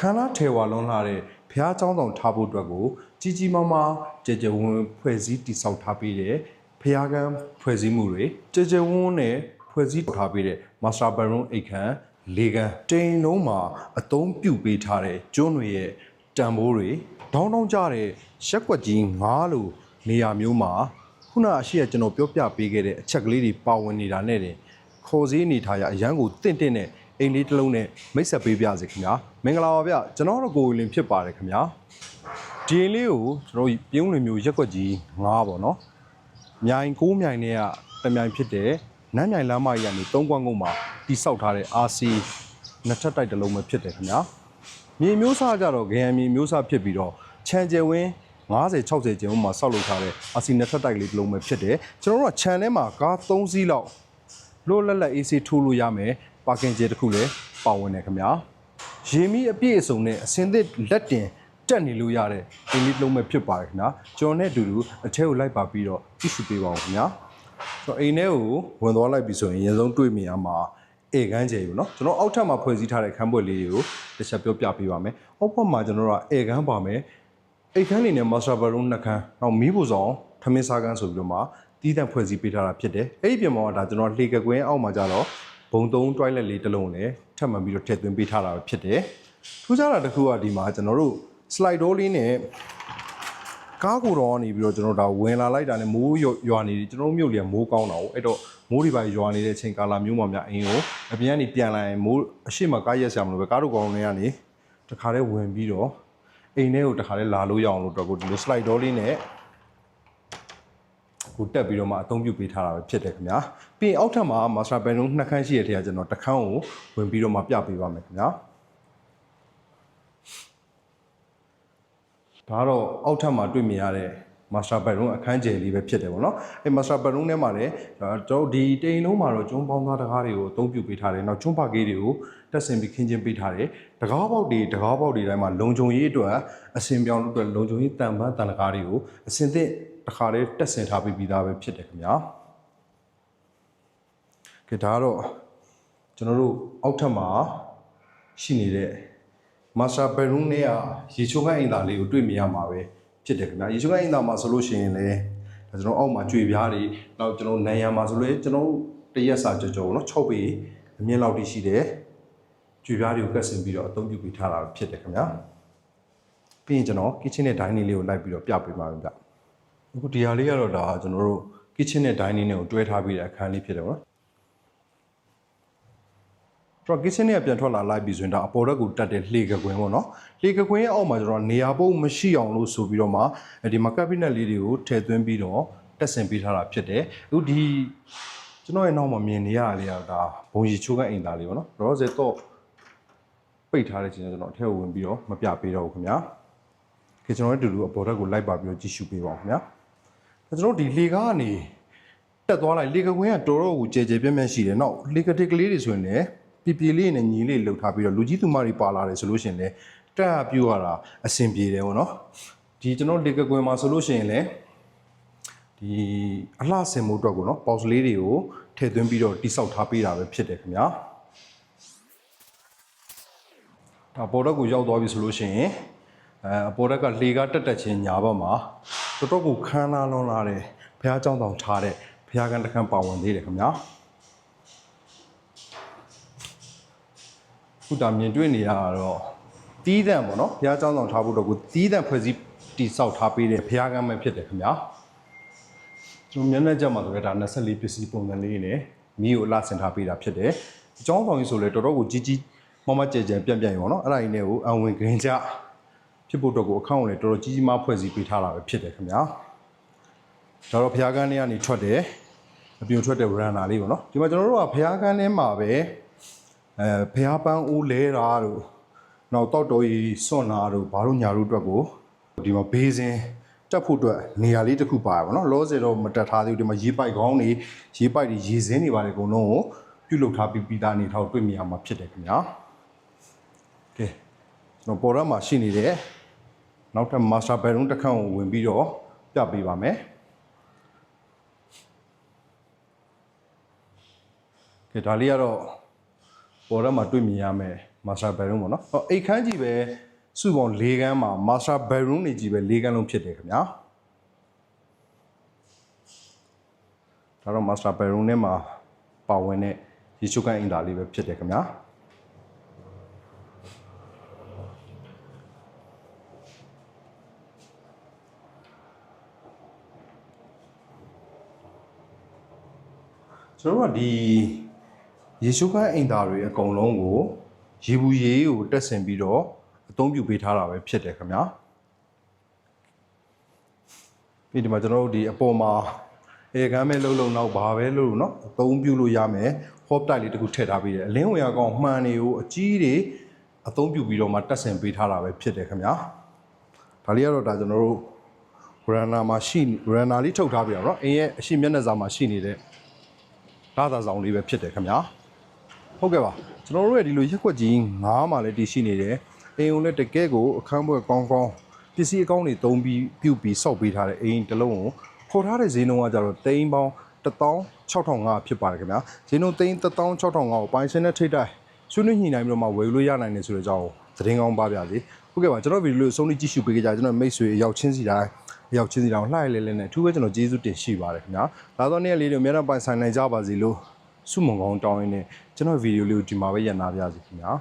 ခန္ဓာထေဝါလွန်လာတဲ့ဘုရားကျောင်းဆောင်ထားဖို့အတွက်ကိုကြီးကြီးမားမားကြည်ကြည်ဝန်းဝန်းဖွဲ့စည်းတည်ဆောက်ထားပြီးတဲ့ဘုရားကံဖွဲ့စည်းမှုတွေကြည်ကြည်ဝန်းဝန်းနဲ့ဖွဲ့စည်းထားပြီးတဲ့မာစတာဘရုံအိတ်ခမ်းလေကန်တိန်လုံးမှာအသုံးပြုပေးထားတဲ့ကျွန်းတွေရဲ့တန်ဖိုးတွေဒေါင်းဒေါင်းကြတဲ့ရက်ွက်ကြီးငားလို့နေရာမျိုးမှာခုနအရှိကကျွန်တော်ပြောပြပေးခဲ့တဲ့အချက်ကလေးတွေပါဝင်နေတာနဲ့တင်ခေါ်စည်းအနေထားရအရန်ကိုတင့်တင့်နဲ့ အိမ်လေးတစ်လုံးနဲ့မိတ်ဆက်ပေးပြစေခင်ဗျာမင်္ဂလာပါဗျကျွန်တော်တို့ကိုယ်လင်ဖြစ်ပါတယ်ခင်ဗျာဒီအိမ်လေးကိုကျွန်တော်တို့ပြုံးလင်မျိုးရက်ွက်ကြီးငားပါတော့မြိုင်ကိုးမြိုင်နဲ့ကတမြိုင်ဖြစ်တဲ့နန်းမြိုင်လမ်းမကြီးကနေသုံးကွန်းကုန်းမှာတိဆောက်ထားတဲ့ RC နှစ်ထပ်တိုက်တစ်လုံးပဲဖြစ်တယ်ခင်ဗျာမြေမျိုးစားကြတော့ဂရန်မြေမျိုးစားဖြစ်ပြီးတော့ခြံကျယ်ဝင်း50 60ကျင်းမှာဆောက်လုပ်ထားတဲ့ RC နှစ်ထပ်တိုက်လေးတစ်လုံးပဲဖြစ်တယ်ကျွန်တော်တို့ကခြံထဲမှာကား3စီးလောက်လို့လက်လက် AC ထိုးလို့ရမယ် ပါကင်ဂျေတစ်ခုလည်းပါဝင်တယ်ခင်ဗျာရေမီအပြည့်အစုံနဲ့အစင်သစ်လက်တင်တက်နေလို့ရတဲ့ဒီလေးလုံးပဲဖြစ်ပါတယ်ခင်ဗျာကျွန်တော်နဲ့အတူတူအထဲကိုလိုက်ပါပြီးတော့ကြည့်ရှုပေးပါဦးခင်ဗျာဆိုတော့အိမ်ထဲကိုဝင်သွားလိုက်ပြီဆိုရင်ရင်ဆုံးတွေ့မြင်ရမှာအေကန်းကျယ်ယူနော်ကျွန်တော်အောက်ထပ်မှာဖွဲ့စည်းထားတဲ့ခန်းပွက်လေးတွေကိုတစ်ချက်ပြောပြပေးပါမယ်အောက်ဘက်မှာကျွန်တော်ကအေကန်းပါမယ်အေကန်းနေနဲ့ master bedroom နှစ်ခန်းနောက်မီးပူဆောင်ထမင်းစားကန်းဆိုပြီးတော့မှတီးတန့်ဖွဲ့စည်းပေးထားတာဖြစ်တယ်အဲ့ဒီပြင်မှာဒါကျွန်တော်လှေကကွင်းအောက်မှာကြတော့ ဘုံသုံး toilet လေးတစ်လုံးလည်းထပ်မံပြီးတော့ထည့်သွင်းပေးထားတာဖြစ်တယ်ထူးခြားတာတစ်ခုကဒီမှာကျွန်တော်တို့ slide door လေးနဲ့ကားကိုတော့ကနေပြီးတော့ကျွန်တော်ဒါဝင်လာလိုက်တာနဲ့မိုးရွရွာနေတယ်ကျွန်တော်တို့မြို့လေးကမိုးကောင်းတာ哦အဲ့တော့မိုးတွေပါရွာနေတဲ့အချိန်ကာလမျိုးမှာများအင်းကိုအပြင်ကနေပြန်လာရင်မိုးအရှိမကားရက်ဆရာမလို့ပဲကားတို့ကောင်းတွေကနေတခါတည်းဝင်ပြီးတော့အိမ်ထဲကိုတခါလေးလာလို့ရအောင်လို့တော့ကိုဒီလို slide door လေးနဲ့ ကိုတက်ပြီးတော့မှအသုံးပြုပေးထားတာပဲဖြစ်တယ်ခင်ဗျာပြီးရင်အောက်ထပ်မှာ master bedroom နှစ်ခန်းရှိရတဲ့ထဲကကျွန်တော်တစ်ခန်းကိုဝင်ပြီးတော့မှပြပေးပါမယ်ခင်ဗျာဒါကတော့အောက်ထပ်မှာတွေ့မြင်ရတဲ့ master bedroom အခန်းကျယ်လေးပဲဖြစ်တယ်ပေါ့နော်အဲ master bedroom ထဲမှာလည်းကျွန်တော်တို့ဒီတိမ်လုံးမှာတော့ကျွန်းပေါင်းသားတကားတွေကိုအသုံးပြုပေးထားတယ်နောက်ကျွန်းပါကေးတွေကိုတက်ဆင်ပြီးခင်းချင်းပေးထားတယ်တကားပေါက်တွေတကားပေါက်တွေတိုင်းမှာလုံခြုံရေးအတွက်အစင်ပြောင်းလို့အတွက်လုံခြုံရေးတန်ပန်းတန်တကားတွေကိုအစင်သစ်တစ်ခါလေးတက်ဆင်ထားပေးပြီးသားပဲဖြစ်တယ်ခင်ဗျာကဲဒါကတော့ကျွန်တော်တို့အောက်ထပ်မှာရှိနေတဲ့ master bedroom နဲ့ကရေချိုးခန်းအိမ်သားလေးကိုတွေ့မြင်ရမှာပဲ ဖြစ်တယ်ခင်ဗျာရေချိုးခန်းအိမ်သားမှာဆိုလို့ရှိရင်လည်းဒါကျွန်တော်အောက်မှာကြွေပြားတွေနောက်ကျွန်တော်နန်ရံမှာဆိုလို့ကျွန်တော်တရက်စာကြော်ကြော်เนาะ6ပေအမြင့်လောက်တိရှိတယ်ကြွေပြားတွေကိုကတ်ဆင်ပြီးတော့အသုံးပြုပေးထားတာဖြစ်တယ်ခင်ဗျာပြီးရင်ကျွန်တော် kitchen နဲ့ dining လေးကိုလိုက်ပြီးတော့ပြပေးပါမယ်ဗျအခုဒီဟာလေးကတော့ဒါကျွန်တော်တို့ kitchen နဲ့ dining နဲ့ကိုတွဲထားပြီးတဲ့အခန်းလေးဖြစ်တယ်ပေါ့နော် ကျွန်တော် kitchen နဲ့ပြန်ထွက်လာလိုက်ပြီဆိုရင်ဒါအပေါ်ရက်ကိုတက်တဲ့လှေကကွင်းပေါ့နော်လှေကကွင်းရဲ့အောက်မှာကျွန်တော်နေရာပုံမရှိအောင်လို့ဆိုပြီးတော့မှဒီမှာ cabinet လေးတွေကိုထည့်သွင်းပြီးတော့တက်ဆင်ပေးထားတာဖြစ်တယ်အခုဒီကျွန်တော်ရဲ့နောက်မှာမြင်နေရတာလေးကဒါဘုံရီချိုးကအိမ်သားလေးပေါ့နော်ရောစဲတော့ပိတ်ထားတဲ့ချိန်ကျွန်တော်အထက်ကိုဝင်ပြီးတော့မပြပေးတော့ဘူးခင်ဗျာခေကျွန်တော်တို့အတူတူအပေါ်ရက်ကိုလိုက်ပါပြီးတော့ကြည့်ရှုပေးပါဦးခင်ဗျာကျွန်တော်တို့ဒီလှေကားကနေတက်သွားလိုက်လေကကွင်းကတော်တော်ကိုကြဲကြဲပြန့်ပြန့်ရှိတယ်။နောက်လေကတစ်ကလေးတွေဆိုရင်လည်း ပြပြလေးနဲ့ညီလေးလှုပ်ထားပြီးတော့လူကြီးသူမတွေပါလာတယ်ဆိုလို့ရှိရင်လည်းတက်အပြူရတာအဆင်ပြေတယ်ဗောနော်။ဒီကျွန်တော်လေကကွင်းမှာဆိုလို့ရှိရင်လည်းဒီအလှဆင်မှုအတွက်ကိုနော်ပေါက်စလေးတွေကိုထည့်သွင်းပြီးတော့တိဆောက်ထားပေးတာပဲဖြစ်တယ်ခင်ဗျာ။ဒါပေါ်တော့ကိုရောက်သွားပြီဆိုလို့ရှိရင်အဲအပေါ်တက်ကလေကားတက်တက်ချင်းညာဘက်မှာတော်တော်ကိုခမ်းနားလွန်လာတယ်ဘုရားကျောင်းတောင်ထားတဲ့ဘုရားကံတစ်ခမ်းပါဝင်သေးတယ်ခင်ဗျာ ခုတာမြင်တွေ့နေရတာတော့တီးတန့်ပေါ့နော်ဘုရားကျောင်းတောင်ထားဖို့တော့ကိုတီးတန့်ဖွဲ့စည်းတိဆောက်ထားပေးတဲ့ဘုရားကံပဲဖြစ်တယ်ခင်ဗျာကျွန်တော်မျက်နှာကြက်မှာဆိုတော့ဒါ24ပစ္စည်းပုံစံလေးနဲ့မိကိုအလှဆင်ထားပေးတာဖြစ်တယ်အကျောင်းဆောင်ကြီးဆိုလဲတော်တော်ကိုကြီးကြီးမမကြဲကြဲပြန့်ပြန့်ရောနော်အဲ့ဒါကြီးနဲ့ကိုအဝင်ခရင်ကြဖြစ်ဖို့တော့ကိုအခန့်ကိုလည်းတော်တော်ကြီးကြီးမဖွဲ့စည်းပေးထားတာပဲဖြစ်တယ်ခင်ဗျာဒါတော့ဘုရားကန်းထဲကနေထွက်တယ်အပြင်ထွက်တဲ့ runner လေးပေါ့နော်ဒီမှာကျွန်တော်တို့ကဘုရားကန်းထဲမှာပဲ အဲဘုရားပန်းအိုးလဲတာတို့နောက်တောက်တော်ကြီးစွန့်တာတို့ဘာလို့ညာတို့အတွက်ကိုဒီမှာဘေးစင်တက်ဖို့အတွက်နေရာလေးတစ်ခုပါရပါတော့လောစေတော့မတက်ထားသေးဘူးဒီမှာရေပိုက်ကောင်းတွေရေပိုက်တွေရေစင်းတွေပါတယ်အကုန်လုံးကိုပြုတ်လုထားပြီးပြီးသားနေထောက်တွေ့မြင်ရမှာဖြစ်တယ်ခင်ဗျာကဲကျွန်တော်ပေါ်ရမှာရှိနေတဲ့နောက်ထပ် master bedroom တစ်ခန်းကိုဝင်ပြီးတော့ပြပေးပါမယ်ကဲဒါလေးကတော့ ပေါ်တော့မှတွေ့မြင်ရမယ် master bedroom ပေါ့နော်ဟောအိတ်ခန်းကြီးပဲစုပေါင်း၄ခန်းမှာ master bedroom နေကြီးပဲ၄ခန်းလုံးဖြစ်တယ်ခင်ဗျာဒါတော့ master bedroom နဲ့မှာပါဝင်တဲ့ရေချိုးကန်အင်တာလေးပဲဖြစ်တယ်ခင်ဗျာကျွန်တော်တို့ကဒီ ရေရှုခန်းအိမ်သားတွေအကုန်လုံးကိုရေဘူးရေးကိုတက်ဆင်ပြီးတော့အသုံးပြုပေးထားတာပဲဖြစ်တယ်ခင်ဗျာပြီးဒီမှာကျွန်တော်တို့ဒီအပေါ်မှာအေကမ်းမဲလုံးလုံးတော့ဘာပဲလို့เนาะအသုံးပြုလို့ရမယ်ဟော့တိုက်လေးတစ်ခုထည့်ထားပေးတယ်အလင်းဝင်ရကောင်မှန်တွေကိုအကြီးတွေအသုံးပြုပြီးတော့မှတက်ဆင်ပေးထားတာပဲဖြစ်တယ်ခင်ဗျာဒါလေးကတော့ဒါကျွန်တော်တို့ ရန်နာမှာရှိရန်နာလေးထုတ်ထားပြရတော့အင်းရဲ့အရှိမျက်နှာစာမှာရှိနေတဲ့လာသာဆောင်လေးပဲဖြစ်တယ်ခင်ဗျာ ဟုတ်ကဲ့ပါကျွန်တော်တို့ရဲ့ဒီလိုရက်ွက်ကြီးငားမှာလည်းတည်ရှိနေတယ်အိမ်ုံလည်းတကယ်ကိုအခန်းဘွက်ကောင်းကောင်းပစ္စည်းအကောင်းတွေသုံးပြီးပြုတ်ပြီးစောက်ပေးထားတဲ့အိမ်တစ်လုံးကိုခေါ်ထားတဲ့ဈေးနှုန်းကကြတော့တိန်းပေါင်း16500ဖြစ်ပါတယ်ခင်ဗျာဈေးနှုန်းတိန်း16500ကိုပိုင်ရှင်နဲ့ထိတ်တိုက်ဆွေးနွေးညှိနှိုင်းပြီးတော့မှဝယ်လို့ရနိုင်တယ်ဆိုတဲ့အကြောင်းသတင်းကောင်းပါပါစေဟုတ်ကဲ့ပါကျွန်တော်ဗီဒီယိုလေးကိုဆုံးဖြတ်ကြည့်ရှုပေးကြကြကျွန်တော်မိတ်ဆွေအရောက်ချင်းစီတိုင်းအရောက်ချင်းစီတိုင်းလှိုက်လဲလဲနဲ့အထူးပဲကျွန်တော်ကျေးဇူးတင်ရှိပါတယ်ခင်ဗျာလာတော့နေ့လေးတွေအများအားပိုင်ဆိုင်နိုင်ကြပါစေလို့ဆုမွန်ကောင်းတောင်းရင်းနဲ့ ကျွန်တော်ဗီဒီယိုလေးကိုဒီမှာပဲရန်နာပြစီခင်ဗျာ